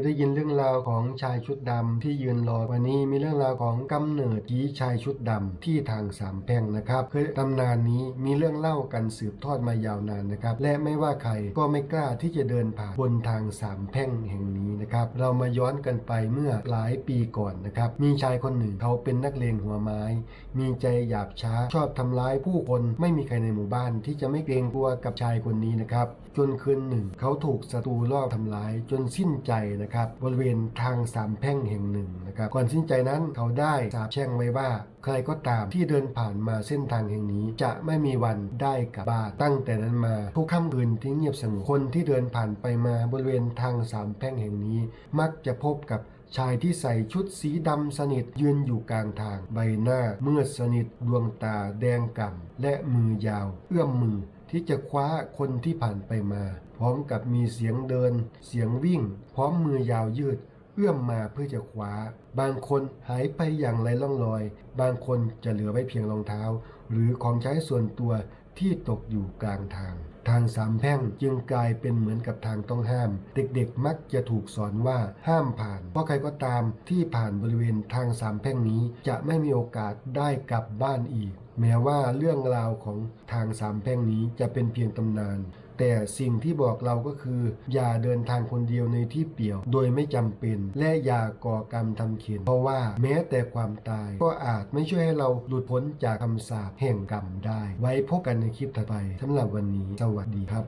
ยได้ยินเรื่องราวของชายชุดดำที่ยืนรอวันนี้มีเรื่องราวของกำเนิดผีชายชุดดำที่ทางสามแพร่งนะครับเคยตำนานนี้มีเรื่องเล่ากันสืบทอดมายาวนานนะครับ และไม่ว่าใครก็ไม่กล้าที่จะเดินผ่านบนทางสามแพร่งแห่งนี้นะครับ เรามาย้อนกันไปเมื่อหลายปีก่อนนะครับ มีชายคนหนึ่งเขาเป็นนักเลงหัวไม้ มีใจหยาบช้าชอบทำร้ายผู้คนไม่มีใครในหมู่บ้านที่จะไม่เกรงกลัวกับชายคนนี้นะครับ จนคืนหนึ่ง เขาถูกศัตรูลอบทำร้ายจนสิ้นใจนะครับบริเวณทางสามแพร่งแห่งหนึ่งนะครับก่อนสิ้นใจนั้นเขาได้สาปแช่งไว้ว่า ใครก็ตามที่เดินผ่านมาเส้นทางแห่งนี้ จะไม่มีวันได้กลับบ้านตั้งแต่นั้นมาทุกค่ำคืนที่เงียบสงบคนที่เดินผ่านไปมาบริเวณทางสามแพร่งแห่งนี้ มักจะพบกับชายที่ใส่ชุดสีดำสนิทยืนอยู่กลางทางใบหน้ามืดสนิทดวงตาแดงก่ำและมือยาว เอื้อมมือ ที่จะคว้าคนที่ผ่านไปมา พร้อมกับมีเสียงเดิน เสียงวิ่ง พร้อมมือยาวยืด เอื้อมมาเพื่อจะคว้า บางคนหายไปอย่างไรล่องลอย บางคนจะเหลือไว้เพียงรองเท้า หรือของใช้ส่วนตัวที่ตกอยู่กลางทาง ทางสามแพร่งจึงกลายเป็นเหมือนกับทางต้องห้าม เด็กๆมักจะถูกสอนว่าห้ามผ่าน เพราะใครก็ตามที่ผ่านบริเวณทางสามแพร่งนี้จะไม่มีโอกาสได้กลับบ้านอีก แม้ว่าเรื่องราวของทางสามแพร่งนี้จะเป็นเพียงตำนาน แต่สิ่งที่บอกเราก็คือ อย่าเดินทางคนเดียวในที่เปี่ยว โดยไม่จำเป็น และอย่าก่อกรรมทำเข็นเพราะว่าแม้แต่ความตาย ก็อาจไม่ช่วยให้เราหลุดพ้นจากคำสาปแห่งกรรมได้ ไว้พบกันในคลิปถัดไปสำหรับวันนี้สวัสดีครับ